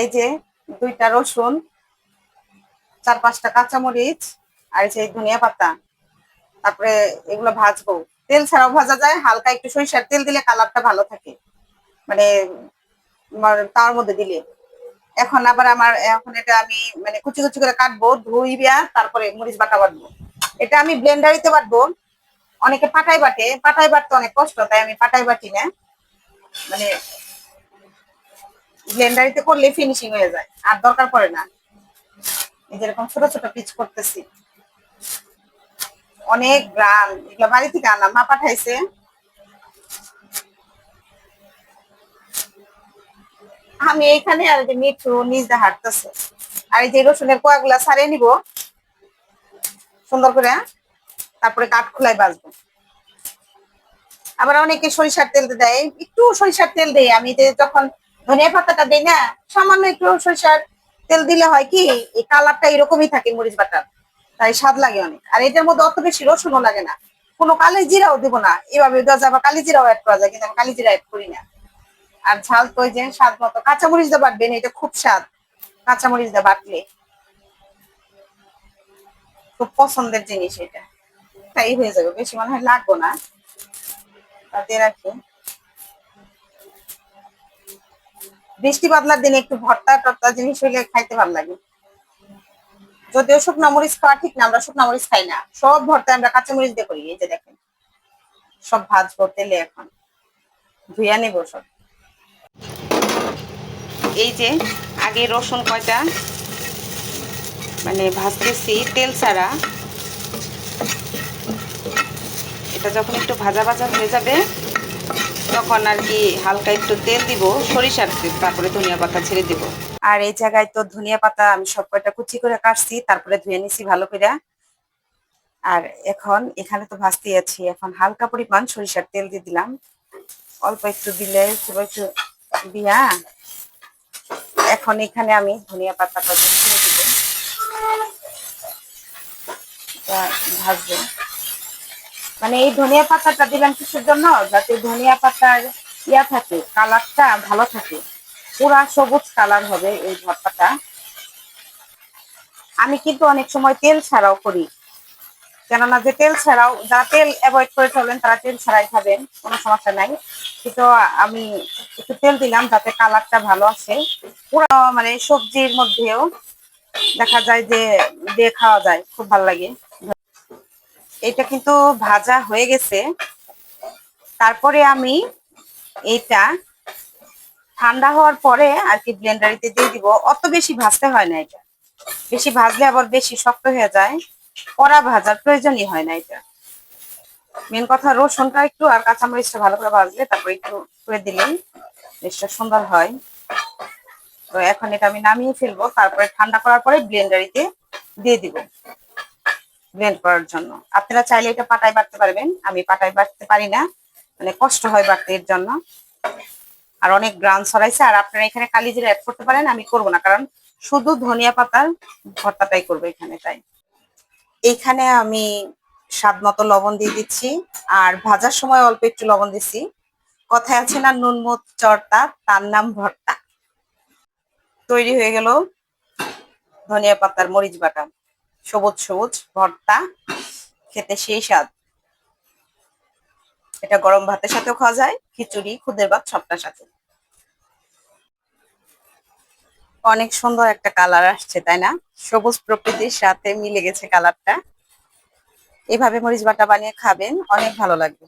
এই যে দুইটা রসুন, চার পাঁচটা কাঁচামরিচ আর যে ধনিয়া পাতা। তারপরে এগুলো ভাজবো। তেল ছাড়াও ভাজা যায়, হালকা একটু সরিষার তেল দিলে কালারটা ভালো থাকে। মানে তার মধ্যে দিলে। এখন আবার আমার, এখন এটা আমি মানে কুচি কুচি করে কাটবো ধুইবিয়া তারপরে মরিচ বাটা বাটবো। এটা আমি ব্লেন্ডারিতে বাটবো। অনেকে পাটাই বাটে পাটাই বাটতে অনেক কষ্ট, তাই আমি পাটাই বাটি না। মানে ব্লেন্ডারিতে করলে ফিনিশিং হয়ে যায়, আর দরকার পড়ে না। এই যেরকম ছোট ছোট পিচ করতেছি। অনেক গ্রাম এগুলো বাড়ি থেকে আনা মা পাঠাইছে। আমি এইখানে আর যে মিঠু নিজ দিয়ে হাঁটতেছে। আর এই যে রসুনের কোয়াগুলা ছাড়িয়ে নিব। সুন্দর করে তারপরে কাঠ খোলায় বাজবো আবার অনেকে সরিষার তেল দেয় একটু সরিষার তেল দেয় আমি যে যখন ধনিয়া পাতাটা দেই না, সামান্য একটু সরিষার তেল দিলে হয় কি, এই কালারটা এরকমই থাকে মরিচ বাটার। তাই স্বাদ লাগে অনেক। আর এটার মধ্যে অত বেশি রসুনও লাগে না। কোনো কালি জিরাও দিব না। এভাবে দেওয়া যাবে কালি জিরাও অ্যাড করা যায়, কিন্তু আমি কালি জিরা অ্যাড করি না। আর ঝাল তো যে স্বাদ মতো। কাঁচামরিচ দিয়ে বাটবেন, এটা খুব স্বাদ। কাঁচামরিচ দিয়ে বাটলে। খুব পছন্দের জিনিস এটা। তাই হয়ে যাবে। বেশি মনে হয় লাগবো না। তাতে রাখি। বৃষ্টি বাদলার দিনে একটু ভর্তা টর্তা জিনিস হইলে খাইতে ভালো লাগে। যদিও শুকনা মরিচ খাওয়া ঠিক না, আমরা শুকনা মরিচ খাই না। সব ভর্তা আমরা কাঁচা মরিচ দিয়ে করি, এই যে দেখেন। সব ভাজবো তেলে এখন। ধুইয়া নেব সব। এই যে আগে রসুন কয়টা? মানে ভাজতেছি তেল ছাড়া। এটা যখন একটু ভাজা ভাজা হয়ে যাবে তখন আর কি হালকা একটু তেল দিব, সরিষার তেল, তারপরে ধনিয়া পাতা ছেড়ে দিব। আর এই জায়গায় তো ধনিয়া পাতা আমি সব কয়টা কুচি করে কাটছি, তারপরে ধুয়ে নিছি ভালো করে। আর এখন এখানে তো ভাজতে আছি, এখন হালকা পরিমাণ সরিষার তেল দিয়ে দিলাম। অল্প একটু দিলে খুব একটু দিয়া। এখন এখানে আমি ধনিয়া পাতাটা ছেড়ে দিব। ভাজবো। মানে এই ধনিয়া পাতাটা দিলাম কিসের জন্য? যাতে ধনিয়া পাতার ইয়া থাকে, কালারটা ভালো থাকে। পুরা সবুজ কালার হবে এই ভর্তাটা। আমি কিন্তু অনেক সময় তেল ছাড়াও করি। কেননা যে তেল ছাড়াও, যারা তেল অ্যাভয়েড করে চলেন, তারা তেল ছাড়াই খাবেন, কোনো সমস্যা নাই। কিন্তু আমি একটু তেল দিলাম যাতে কালারটা ভালো আসে। পুরো মানে সবজির মধ্যেও দেখা যায় যে দিয়ে খাওয়া যায়, খুব ভালো লাগে। এটা কিন্তু ভাজা হয়ে গেছে। তারপরে আমি এটা ঠান্ডা হওয়ার পরে আর কি ব্লেন্ডারিতে দিয়ে দিব। অত বেশি ভাজতে হয় না এটা। বেশি ভাজলে আবার বেশি শক্ত হয়ে যায়। কড়া ভাজার প্রয়োজনই হয় না এটা। মেন কথা রসুনটা একটু আর কাঁচামরিচটা ভালো করে ভাজলে তারপর একটু করে দিলেই বেশটা সুন্দর হয়। তো এখন এটা আমি নামিয়ে ফেলব। তারপরে ঠান্ডা করার পরে ব্লেন্ডারিতে দিয়ে দিব। ব্লেন্ড করার জন্য। আপনারা চাইলে এটা পাটায় বাটতে পারবেন। আমি পাটায় বাটতে পারি না। মানে কষ্ট হয় বাটতে এর জন্য। আর অনেক গ্রান ছড়াইছে। আর আপনারা এখানে কালি জিরা অ্যাড করতে পারেন, আমি করব না। কারণ শুধু ধনিয়া পাতার ভর্তাটাই করব এখানে, তাই। এইখানে আমি স্বাদ মতো লবণ দিয়ে দিচ্ছি। আর ভাজার সময় অল্প একটু লবণ দিচ্ছি কথায় আছে না, নুন মুখ চর্তা, তার নাম ভর্তা। তৈরি হয়ে গেল ধনিয়া পাতার মরিচ বাটা। সবুজ সবুজ ভর্তা, খেতে সেই স্বাদ। এটা গরম ভাতের সাথেও খাওয়া যায়, খিচুড়ি, খুদের ভাত, সবটার সাথে। অনেক সুন্দর একটা কালার আসছে, তাই না? সবুজ প্রকৃতির সাথে মিলে গেছে কালারটা। এভাবে মরিচ বাটা বানিয়ে খাবেন, অনেক ভালো লাগবে।